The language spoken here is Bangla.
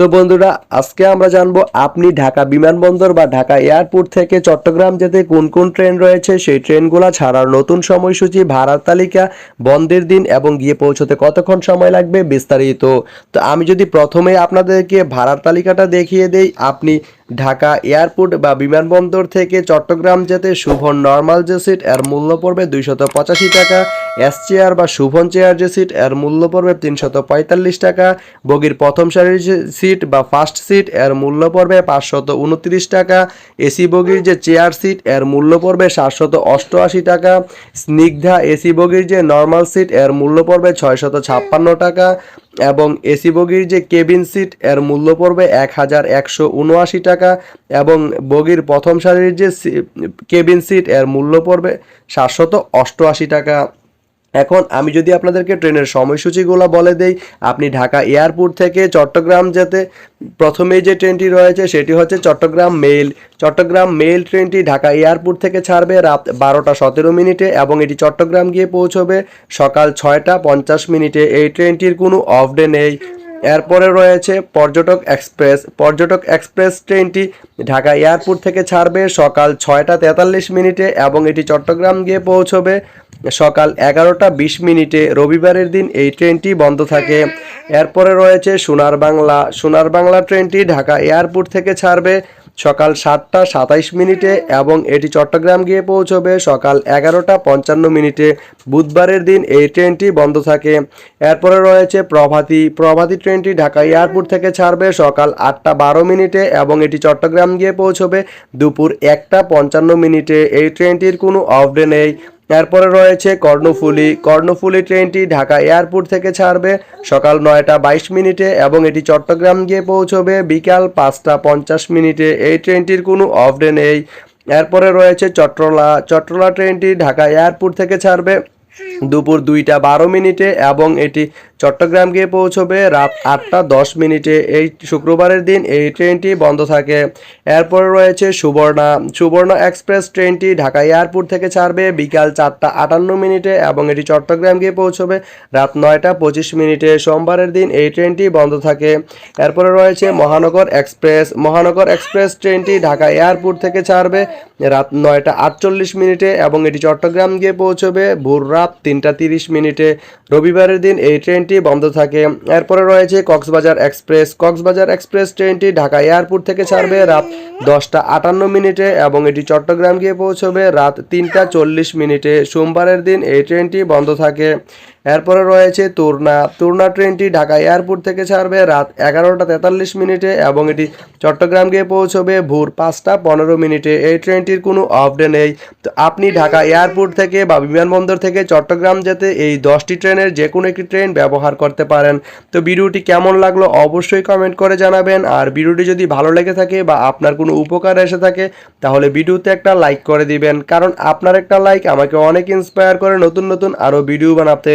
তো বন্ধুরা, আজকে আমরা জানব আপনি ঢাকা বিমানবন্দর বা ঢাকা এয়ারপোর্ট থেকে চট্টগ্রাম যেতে কোন কোন ট্রেন রয়েছে? সেই ট্রেনগুলো ছাড়ার নতুন সময়সূচি, ভাড়ার তালিকা, বন্ধের দিন এবং গিয়ে পৌঁছতে কতক্ষণ সময় লাগবে বিস্তারিত। তো আমি যদি প্রথমে আপনাদেরকে ভাড়ার তালিকাটা দেখিয়ে দেই, আপনি ঢাকা এয়ারপোর্ট বা বিমানবন্দর থেকে চট্টগ্রাম যেতে শুভন নর্মাল যে সিট, এর মূল্য পড়বে দুইশত পঁচাশি টাকা। এস চেয়ার বা শুভন চেয়ার যে সিট এর মূল্য পড়বে তিনশত পঁয়তাল্লিশ টাকা। বগির প্রথম সারির সিট বা ফার্স্ট সিট এর মূল্য পড়বে পাঁচশত উনত্রিশ টাকা। এসি বগির যে চেয়ার সিট এর মূল্য পড়বে সাতশত অষ্টআশি টাকা। স্নিগ্ধা এসি বগির যে নর্মাল সিট এর মূল্য পড়বে ছয়শত ছাপ্পান্ন টাকা। এবং এসি বগির যে কেবিন সিট এর মূল্য পড়বে এক হাজার একশো উনআশি টাকা। এবং বগির প্রথম সারির যে কেবিন সিট এর মূল্য পড়বে সাতশত অষ্টআশি টাকা। এখন আমি যদি আপনাদেরকে ট্রেনের সময়সূচিগুলো বলে দেই, আপনি ঢাকা এয়ারপোর্ট থেকে চট্টগ্রাম যেতে, প্রথমেই যে ট্রেনটি রয়েছে সেটি হচ্ছে চট্টগ্রাম মেল চট্টগ্রাম মেল ট্রেনটি ঢাকা এয়ারপোর্ট থেকে ছাড়বে রাত বারোটা সতেরো মিনিটে এবং এটি চট্টগ্রাম গিয়ে পৌঁছবে সকাল ছয়টা পঞ্চাশ মিনিটে। এই ট্রেনটির কোনো অফ ডে নেই। এরপরে রয়েছে পর্যটক এক্সপ্রেস। পর্যটক এক্সপ্রেস ট্রেনটি ঢাকা এয়ারপোর্ট থেকে ছাড়বে সকাল ছয়টা তেতাল্লিশ মিনিটে এবং এটি চট্টগ্রাম গিয়ে পৌঁছবে সকাল এগারোটা বিশ মিনিটে। রবিবারের দিন এই ট্রেনটি বন্ধ থাকে। এরপরে রয়েছে সোনার বাংলা সোনার বাংলা ট্রেনটি ঢাকা এয়ারপোর্ট থেকে ছাড়বে সকাল সাতটা সাতাইশ মিনিটে এবং এটি চট্টগ্রাম গিয়ে পৌঁছবে সকাল এগারোটা পঞ্চান্ন মিনিটে। বুধবারের দিন এই ট্রেনটি বন্ধ থাকে। এরপরে রয়েছে প্রভাতী। প্রভাতী ট্রেনটি ঢাকা এয়ারপোর্ট থেকে ছাড়বে সকাল আটটা বারো মিনিটে এবং এটি চট্টগ্রাম গিয়ে পৌঁছবে দুপুর একটা পঞ্চান্ন মিনিটে। এই ট্রেনটির কোনো অফ ডে নেই। এরপরে রয়েছে কর্ণফুলি। কর্ণফুলি ট্রেনটি ঢাকা এয়ারপোর্ট থেকে ছাড়বে সকাল নয়টা বাইশ মিনিটে এবং এটি চট্টগ্রাম গিয়ে পৌঁছবে বিকাল পাঁচটা পঞ্চাশ মিনিটে। এই ট্রেনটির কোনো অফ ডে নেই। এরপরে রয়েছে চট্টলা চট্টলা ট্রেনটি ঢাকা এয়ারপোর্ট থেকে ছাড়বে দুপুর দুইটা বারো মিনিটে এবং এটি চট্টগ্রাম গিয়ে পৌঁছবে রাত আটটা দশ মিনিটে। এই শুক্রবারের দিন এই ট্রেনটি বন্ধ থাকে। এরপরে রয়েছে সুবর্ণা। সুবর্ণা এক্সপ্রেস ট্রেনটি ঢাকা এয়ারপোর্ট থেকে ছাড়বে বিকাল চারটা আটান্ন মিনিটে এবং এটি চট্টগ্রাম গিয়ে পৌঁছবে রাত নয়টা পঁচিশ মিনিটে। সোমবারের দিন এই ট্রেনটি বন্ধ থাকে। এরপরে রয়েছে মহানগর এক্সপ্রেস। মহানগর এক্সপ্রেস ট্রেনটি ঢাকা এয়ারপোর্ট থেকে ছাড়বে রাত নয়টা আটচল্লিশ মিনিটে এবং এটি চট্টগ্রাম গিয়ে পৌঁছবে ভোর রাত তিনটা তিরিশ মিনিটে। রবিবারের দিন এই ট্রেনটি বন্ধ থাকে। এরপরে রয়েছে কক্সবাজার এক্সপ্রেস। কক্সবাজার এক্সপ্রেস ট্রেনটি ঢাকা এয়ারপোর্ট থেকে ছাড়বে রাত দশটা আটান্ন মিনিটে এবং এটি চট্টগ্রাম গিয়ে পৌঁছবে রাত তিনটা চল্লিশ মিনিটে। সোমবারের দিন এই ট্রেনটি বন্ধ থাকে। এরপরে রয়েছে তুরনা। তুরনা ট্রেনটি ঢাকা এয়ারপোর্ট থেকে ছাড়বে রাত এগারোটা তেতাল্লিশ মিনিটে এবং এটি চট্টগ্রাম গিয়ে পৌঁছবে ভোর পাঁচটা পনেরো মিনিটে। এই ট্রেনটির কোনো অফ ডে নেই। তো আপনি ঢাকা এয়ারপোর্ট থেকে বা বিমানবন্দর থেকে চট্টগ্রাম যেতে এই দশটি ট্রেনের যে কোনো একটি ট্রেন ব্যবহার করতে পারেন। তো ভিডিওটি কেমন লাগল অবশ্যই কমেন্ট করে জানাবেন। আর ভিডিওটি যদি ভালো লেগে থাকে বা আপনার কোনো উপকার এসে থাকে, তাহলে ভিডিওতে একটা লাইক করে দিবেন। কারণ আপনার একটা লাইক আমাকে অনেক ইন্সপায়ার করে নতুন নতুন আরও ভিডিও বানাতে।